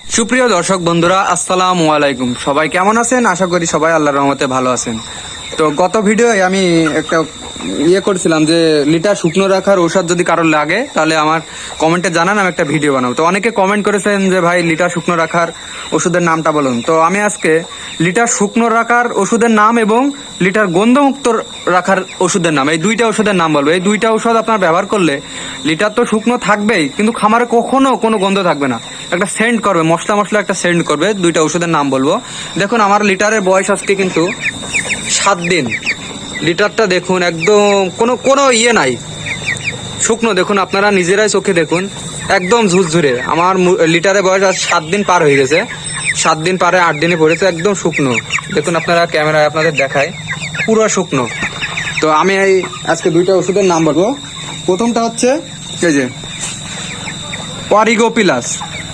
সুপ্রিয় দর্শক বন্ধুরা, আসসালামু আলাইকুম। সবাই কেমন আছেন? আশা করি সবাই আল্লাহর রহমতে ভালো আছেন। তো গত ভিডিওয়ে আমি একটা ইয়ে করছিলাম যে, লিটার শুকনো রাখার ঔষধ যদি কারোর লাগে, তাহলে আমার কমেন্টে জানান, আমি একটা ভিডিও বানাবো। তো অনেকে কমেন্ট করেছেন যে, ভাই, লিটার শুকনো রাখার ওষুধের নামটা বলুন। তো আমি আজকে লিটার শুকনো রাখার ওষুধের নাম এবং লিটার গন্ধমুক্ত রাখার ওষুধের নাম, এই দুইটা ওষুধের নাম বলব। এই দুইটা ওষুধ আপনার ব্যবহার করলে লিটার তো শুকনো থাকবেই, কিন্তু খামারে কখনো কোনো গন্ধ থাকবে না। একটা সেন্ড করবে, মশলা মশলা একটা সেন্ড করবে, দুইটা ওষুধের নাম বলব। দেখুন, আমার লিটারের বয়স আজকে কিন্তু সাত দিন। লিটারটা দেখুন, একদম কোনো কোনো ইয়ে নাই। শুকনো, দেখুন, আপনারা নিজেরাই চোখে দেখুন, একদম ঝুরঝুরে। আমার লিটারের বয়স আজ সাত দিন পার হয়ে গেছে। সাত দিন পারে আট দিনে পড়েছে, একদম শুকনো। দেখুন, আপনারা ক্যামেরায় আপনাদের দেখায়, পুরো শুকনো। তো আমি এই আজকে দুইটা ওষুধের নাম বলব। প্রথমটা হচ্ছে, এই যে ওয়ারিগো প্লাস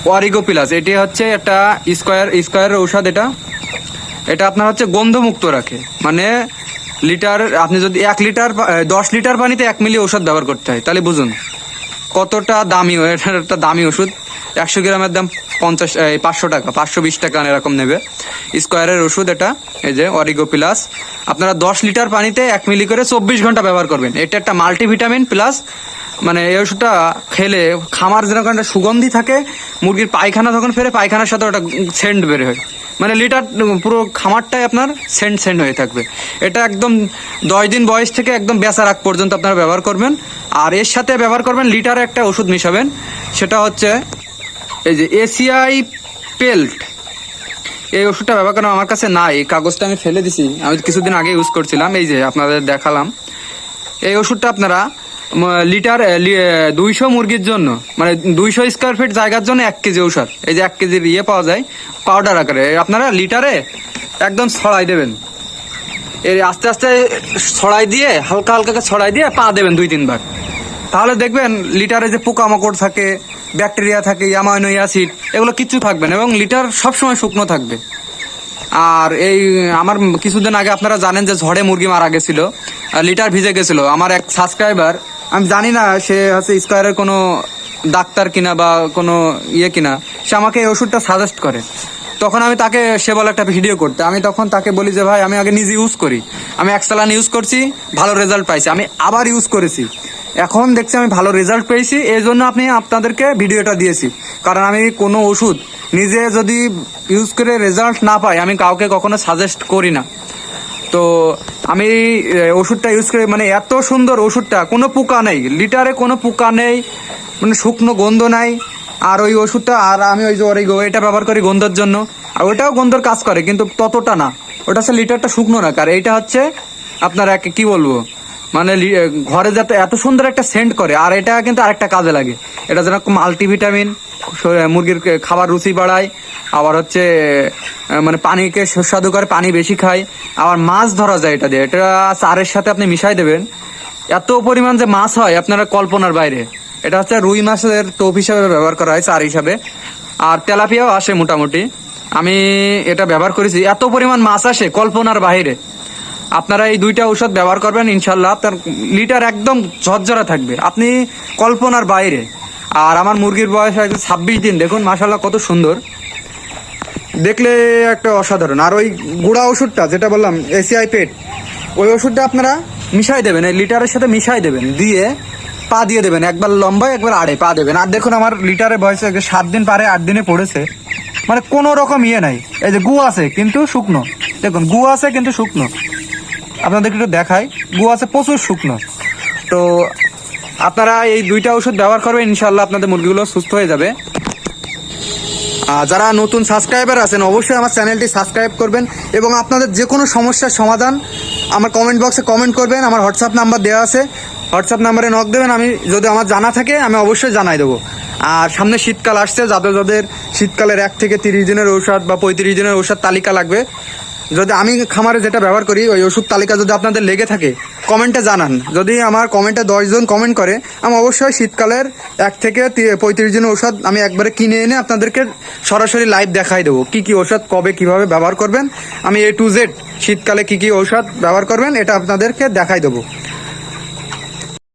ওয়ারিগো প্লাস এটি হচ্ছে একটা স্কোয়ার, স্কোয়ারের ঔষধ এটা। এটা আপনার হচ্ছে গন্ধমুক্ত রাখে। মানে লিটার, আপনি যদি এক লিটার দশ লিটার পানিতে এক মিলি ওষুধ ব্যবহার করতে হয়, তাহলে বুঝুন কতটা দামি এটার একটা দামি ওষুধ। একশো গ্রামের দাম পঞ্চাশ এই, পাঁচশো টাকা পাঁচশো বিশ টাকা এরকম নেবে। স্কোয়ারের ওষুধ এটা এই যে অরিগো প্লাস আপনারা দশ লিটার পানিতে এক মিলি করে চব্বিশ ঘণ্টা ব্যবহার করবেন। এটা একটা মাল্টিভিটামিন প্লাস মানে এই ওষুধটা খেলে খামার যেরকম একটা সুগন্ধি থাকে মুরগির পায়খানা যখন ফেরে পায়খানার সাথে ওটা সেন্ট বের হয়। মানে লিটার পুরো খামারটাই আপনার সেন্ট সেন্ট হয়ে থাকবে। এটা একদম দশ দিন বয়স থেকে একদম বেচার আগ পর্যন্ত আপনারা ব্যবহার করবেন। আর এর সাথে ব্যবহার করবেন লিটারে একটা ওষুধ মিশাবেন। সেটা হচ্ছে এই যে এসিআই পেল্ট এই ওষুধটা ব্যবহার করেন আমার কাছে নাই কাগজটা আমি ফেলে দিছি। আমি কিছুদিন আগে ইউজ করছিলাম, এই যে আপনাদের দেখালাম। এই ওষুধটা আপনারা লিটার দুইশো মুরগির জন্য মানে দুইশো স্কোয়ার ফিট জায়গার জন্য এক কেজি ঔষধ, এই যে এক কেজির ইয়ে পাওয়া যায় পাউডার আকারে। আপনারা লিটারে একদম ছড়াই দেবেন। এর আস্তে আস্তে ছড়াই দিয়ে, হালকা হালকা করে ছড়াই দিয়ে পা দেবেন দুই তিনবার। তাহলে দেখবেন লিটারে যে পোকামাকড় থাকে, ব্যাকটেরিয়া থাকে, অ্যামাইনো অ্যাসিড, এগুলো কিচ্ছু থাকবে না এবং লিটার সবসময় শুকনো থাকবে। আর এই, আমার কিছুদিন আগে আপনারা জানেন যে ঝড়ে মুরগি মারা গেছিল লিটার ভিজে গেছিল। আমার এক সাবস্ক্রাইবার, আমি জানি না সে হচ্ছে স্কোয়ারের কোনো ডাক্তার কিনা বা কোনো ইয়ে কিনা, সে আমাকে এই ওষুধটা সাজেস্ট করে। তখন আমি তাকে, সে বলে একটা ভিডিও করতে। আমি তখন তাকে বলি যে, ভাই, আমি আগে নিজে ইউজ করি। আমি এক সালান ইউজ করছি, ভালো রেজাল্ট পাইছি। আমি আবার ইউজ করেছি। এখন দেখছি আমি ভালো রেজাল্ট পেয়েছি এই জন্য আপনি আপনাদেরকে ভিডিওটা দিয়েছি। কারণ আমি কোনো ওষুধ নিজে যদি ইউজ করে রেজাল্ট না পাই, আমি কাউকে কখনো সাজেস্ট করি না। তো আমি ওষুধটা ইউজ করে মানে এত সুন্দর ওষুধটা, কোনো পোকা নেই, লিটারে কোনো পোকা নেই মানে শুকনো গন্ধ নাই। আর ওই ওষুধটা, আর আমি ওই যে এটা ব্যবহার করি গন্ধের জন্য। আর ওটাও গন্ধর কাজ করে, কিন্তু ততটা না। ওটা হচ্ছে লিটারটা শুকনো রাখে আর এইটা হচ্ছে আপনার এক, কি বলব? মানে ঘরে যাতে এত সুন্দর একটা সেন্ট করে, আর এটা কিন্তু আরেকটা কাজে লাগে। এটা যেন মাল্টিভিটামিন মুরগির খাবার রুচি বাড়ায়, আবার হচ্ছে মানে পানিকে সুস্বাদু করে, পানি বেশি খায়। আবার মাছ ধরা যায় এটা দিয়ে। এটা চারের সাথে আপনি মিশাই দেবেন। এত পরিমাণ যে মাছ হয় আপনারা কল্পনার বাইরে। এটা হচ্ছে রুই মাছের টোপ হিসাবে ব্যবহার করা হয়, চার হিসাবে। আর তেলাপিয়াও আসে মোটামুটি। আমি এটা ব্যবহার করেছি। এত পরিমাণ মাছ আসে কল্পনার বাইরে। আপনারা এই দুইটা ঔষধ ব্যবহার করবেন ইনশাল্লাহ আপনার লিটার একদম ঝরঝরা থাকবে। আপনি কল্পনার বাইরে। আর আমার মুরগির বয়স হয়তো ছাব্বিশ দিন। দেখুন মাসাল্লাহ কত সুন্দর। দেখলে একটা অসাধারণ। আর ওই গুঁড়া ওষুধটা যেটা বললাম, এসিআই পেট, ওই ওষুধটা আপনারা মিশাই দেবেন, এই লিটারের সাথে মিশাই দেবেন, দিয়ে পা দিয়ে দেবেন, একবার লম্বায়, একবার আড়ে পা দেবেন। আর দেখুন, আমার লিটারের বয়স সাত দিন পারে, আট দিনে পড়েছে। মানে কোনো রকম ইয়ে নাই। এই যে গু আছে, কিন্তু শুকনো। দেখুন, গু আছে, কিন্তু শুকনো। আপনাদেরকে একটু দেখাই। গু আছে প্রচুর শুকনো। তো আপনারা এই দুইটা ওষুধ ব্যবহার করবেন ইনশাল্লাহ আপনাদের মুরগিগুলো সুস্থ হয়ে যাবে। যারা নতুন সাবস্ক্রাইবার আছেন, অবশ্যই আমার চ্যানেলটি সাবস্ক্রাইব করবেন এবং আপনাদের যে কোনো সমস্যার সমাধান আমার কমেন্ট বক্সে কমেন্ট করবেন। আমার হোয়াটসঅ্যাপ নাম্বার দেওয়া আছে। হোয়াটসঅ্যাপ নাম্বারে নক দেবেন। আমি যদি আমার জানা থাকে, আমি অবশ্যই জানাই দেবো। আর সামনে শীতকাল আসছে, যাদের যাদের শীতকালের এক থেকে তিরিশ দিনের ঔষধ বা পঁয়ত্রিশ দিনের ঔষধ তালিকা লাগবে যদি আমি খামারে যেটা ব্যবহার করি, ওই ওষুধ তালিকা যদি আপনাদের লেগে থাকে কমেন্টে জানান। যদি আমার কমেন্টে দশজন কমেন্ট করে, আমি অবশ্যই শীতকালের এক থেকে পঁয়ত্রিশ দিনের ওষুধ আমি একবারে কিনে এনে আপনাদেরকে সরাসরি লাইভ দেখাই দেবো। কি কি ওষুধ কবে কীভাবে ব্যবহার করবেন, আমি এ টু জেড শীতকালে কি কি ওষুধ ব্যবহার করবেন, এটা আপনাদেরকে দেখাই দেবো।